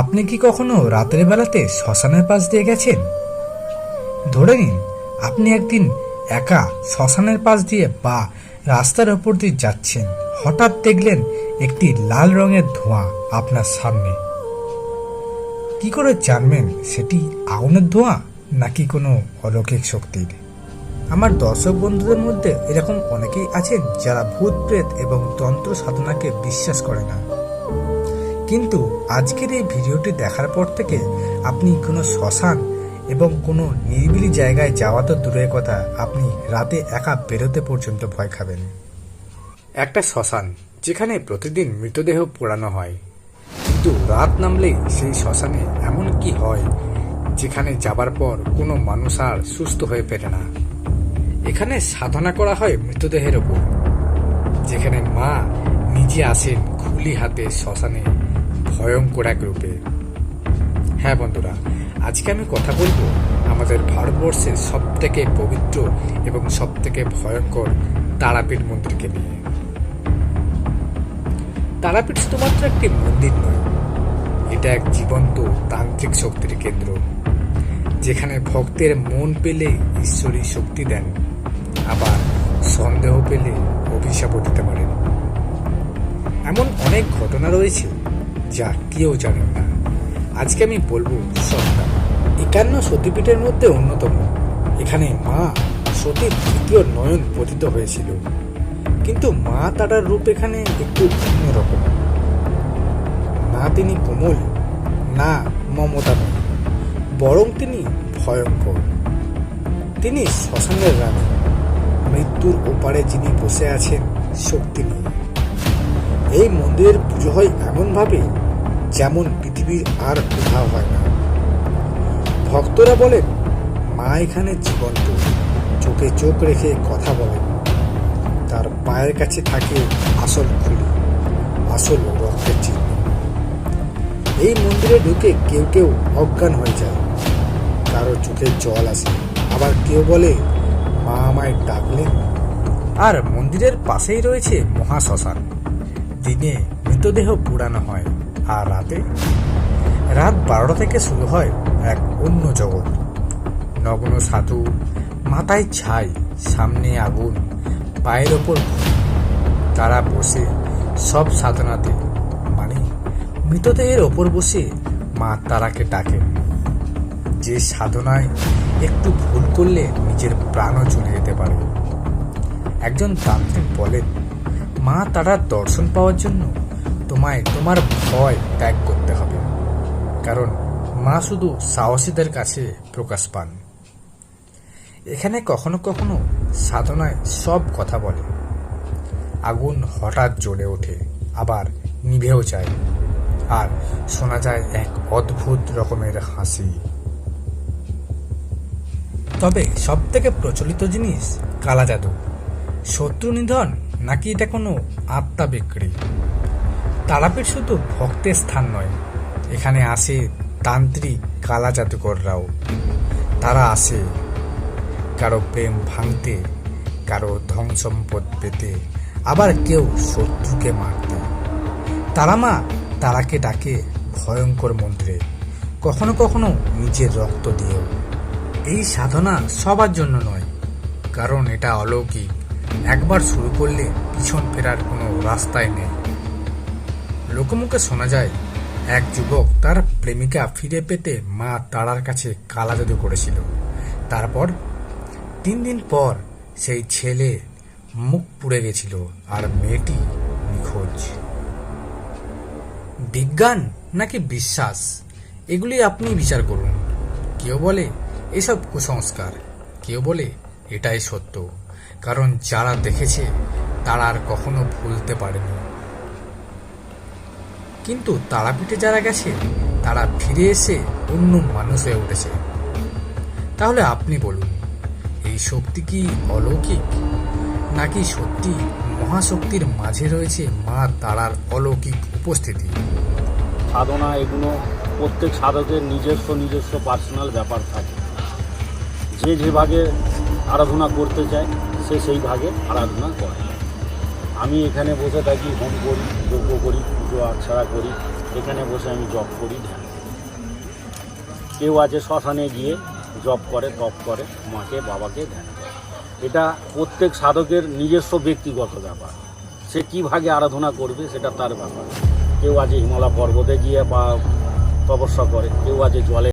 আপনি কি কখনো রাতের বেলাতে শ্মশানের পাশ দিয়ে গেছেন? ধরে নিন, আপনি একদিন একা শ্মশানের পাশ দিয়ে বা রাস্তার ওপর দিয়ে যাচ্ছেন। হঠাৎ দেখলেন একটি লাল রঙের ধোঁয়া আপনার সামনে। কি করে জানবেন সেটি আগুনের ধোঁয়া নাকি কোনো অলৌকিক শক্তির? আমার দর্শক বন্ধুদের মধ্যে এরকম অনেকেই আছেন যারা ভূত, প্রেত এবং তন্ত্র সাধনাকে বিশ্বাস করে না। কিন্তু আজকের এই ভিডিওটি দেখার পর থেকে আপনি কোনো শ্মশান এবং কোনো নিরিবিলি জায়গায় যাওয়া তো দূরের কথা, আপনি রাতে একা বেরোতে পর্যন্ত ভয় খাবেন। একটা শ্মশান, যেখানে প্রতিদিন মৃতদেহ পোড়ানো হয়। কিন্তু রাত নামলেই সেই শ্মশানে এমন কি হয়, যেখানে যাবার পর কোনো মানুষ আর সুস্থ হয়ে ফেরে না। এখানে সাধনা করা হয় মৃতদেহের ওপর। যেখানে মা নিজে আসেন খুলি হাতে শ্মশানে ভয়ঙ্কর এক রূপে। হ্যাঁ বন্ধুরা, আজকে আমি কথা বলব আমাদের ভারতবর্ষের সব থেকে পবিত্র এবং সব থেকে ভয়ঙ্কর তারাপীঠ মন্দিরকে নিয়ে। তারাপীঠ শুধুমাত্র একটি মন্দির নয়, এটা এক জীবন্ত তান্ত্রিক শক্তির কেন্দ্র, যেখানে ভক্তের মন পেলে ঈশ্বরী শক্তি দেন, আবার সন্দেহ পেলে অভিশাপও দিতে পারেন। এমন অনেক ঘটনা রয়েছে যা কেউ জানেন না আজকে আমি বলব সবটা একান্ন সতীপীঠের মধ্যে অন্যতম। এখানে মা সতীর তৃতীয় নয়ন পতিত হয়েছিল। কিন্তু মা তারার রূপ এখানে একটু ভিন্ন রকম। না তিনি কোমল, না মমতা বরং তিনি ভয়ঙ্কর। তিনি শ্মশানের রানী। মৃত্যুর ওপারে যিনি বসে আছেন শক্তি নিয়ে। এই মন্দিরের পুজো হয় এমনভাবে যেমন পৃথিবীর আর কোথাও হয় না। ভক্তরা বলেন, মা এখানে জীবন্ত, চোখে চোখ রেখে কথা বলেন। তার পায়ের কাছে থাকে আসল খুলি, আসল রক্তের চিহ্ন। এই মন্দিরে ঢুকে কেউ কেউ অজ্ঞান হয়ে যায়। কারও চোখে জল আসে, আবার কেউ বলে, মা আমায় ডাকলেন। আর মন্দিরের পাশেই রয়েছে মহাশ্মশান। দিনে মৃতদেহ পুরানো হয়। আর রাতে? রাত বারোটা থেকে শুরু হয় এক অন্য জগৎ। নগ্ন সাধু, মাথায় ছাই, সামনে আগুন, পায়ের ওপর তারা বসে সব সাধনাতে মানে মৃতদেহের ওপর বসে মা তারাকে ডাকে। যে সাধনায় একটু ভুল করলে নিজের প্রাণও চলে যেতে পারে। একজন তান্ত্রিক বলেন, মা তারার দর্শন পাওয়ার জন্য তোমায়, তোমার ভয় ত্যাগ করতে হবে। কারণ মা শুধু সাহসীদের কাছে প্রকাশ পান। এখানে কখনো কখনো সাধনায় সব কথা বলে। আগুন হঠাৎ জ্বলে ওঠে, আবার নিভেও যায়। আর শোনা যায় এক অদ্ভুত রকমের হাসি। তবে সব থেকে প্রচলিত জিনিস কালা জাদু শত্রু নিধন নাকি এটা কোনো আত্মা বিক্রি? তারাপীঠ শুধু ভক্তের স্থান নয়, এখানে আসে তান্ত্রিক কালা জাদুকররাও। তারা আসে কারও প্রেম ভাঙতে, কারও ধন সম্পদ পেতে, আবার কেউ শত্রুকে মারতে। তারা মা, তারাকে ডাকে ভয়ঙ্কর মন্ত্রে, কখনো কখনো নিজের রক্ত দিয়েও। এই সাধনা সবার জন্য নয়, কারণ এটা অলৌকিক। একবার শুরু করলে পিছন ফেরার কোনো রাস্তাই নেই। লোকমুখে শোনা যায়, এক যুবক তার প্রেমিকা ফিরে পেতে মা তারার কাছে কালা জাদু করেছিল। তারপর তিন দিন পর সেই ছেলে মুখ পুড়ে গেছিল আর মেয়েটি নিখোঁজ। বিজ্ঞান নাকি বিশ্বাস? এগুলি আপনি বিচার করুন। কেউ বলে এসব কুসংস্কার, কেউ বলে এটাই সত্য। কারণ যারা দেখেছে, তারা আর কখনো ভুলতে পারেনি। কিন্তু তারাপীঠে যারা গেছে, তারা ফিরে এসে অন্য মানুষ হয়ে উঠেছে। তাহলে আপনি বলুন, এই শক্তি কি অলৌকিক? নাকি সত্যি মহাশক্তির মাঝে রয়েছে মা তারার অলৌকিক উপস্থিতি? সাধনা এগুলো প্রত্যেক সাধকের নিজস্ব নিজস্ব পার্সোনাল ব্যাপার থাকে। যে যে ভাগে আরাধনা করতে চায়, সে সেই ভাগে আরাধনা করে। আমি এখানে বসে থাকি, হোম করি, যজ্ঞ করি, পুজো আচ্ছাড়া করি, এখানে বসে আমি জব করি, ধ্যান কেউ আছে শ্মশানে গিয়ে জব করে, তপ করে, মাকে, বাবাকে ধ্যান করে। এটা প্রত্যেক সাধকের নিজস্ব ব্যক্তিগত ব্যাপার। সে কী ভাগে আরাধনা করবে, সেটা তার ব্যাপার। কেউ আছে হিমালয় পর্বতে গিয়ে বা তপস্যা করে, কেউ আছে জলে